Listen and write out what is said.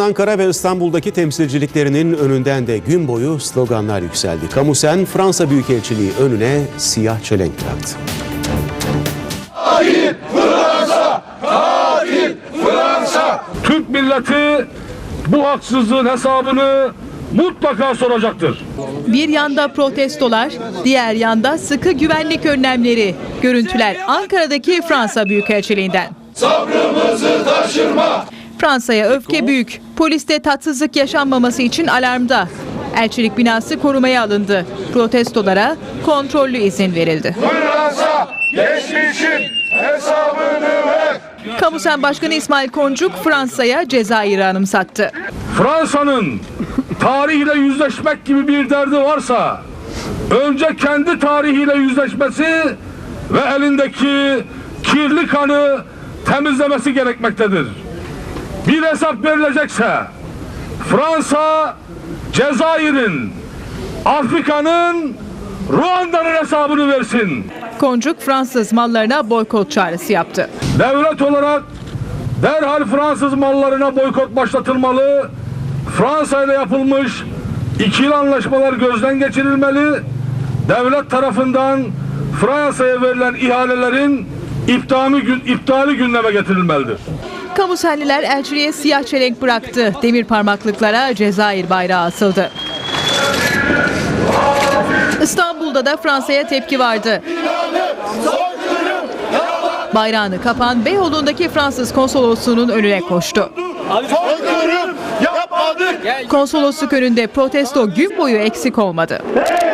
Ankara ve İstanbul'daki temsilciliklerinin önünden de gün boyu sloganlar yükseldi. Kamusen Fransa Büyükelçiliği önüne siyah çelenk bıraktı. Türk milleti bu haksızlığın hesabını mutlaka soracaktır. Bir yanda protestolar, diğer yanda sıkı güvenlik önlemleri. Görüntüler Ankara'daki Fransa Büyükelçiliğinden. Fransa'ya öfke büyük. Poliste tatsızlık yaşanmaması için alarmda. Elçilik binası korumaya alındı. Protestolara kontrollü izin verildi. Fransa geçmişin hesabını ver. Kamusen Başkanı İsmail Koncuk Fransa'ya Cezayir'i anımsattı. Fransa'nın tarihiyle yüzleşmek gibi bir derdi varsa önce kendi tarihiyle yüzleşmesi ve elindeki kirli kanı temizlemesi gerekmektedir. Bir hesap verilecekse Fransa Cezayir'in Afrika'nın Ruanda'nın hesabını versin. Koncuk Fransız mallarına boykot çağrısı yaptı. Devlet olarak derhal Fransız mallarına boykot başlatılmalı. Fransa ile yapılmış ikili anlaşmalar gözden geçirilmeli. Devlet tarafından Fransa'ya verilen ihalelerin iptali, gün, iptali gündeme getirilmelidir. Kamuselliler elçiliğe siyah çelenk bıraktı. Demir parmaklıklara Cezayir bayrağı asıldı. İstanbul'da da Fransa'ya tepki vardı. Bayrağını kapan Beyoğlu'ndaki Fransız konsolosluğunun önüne koştu. Konsolosluk önünde protesto gün boyu eksik olmadı. Hey!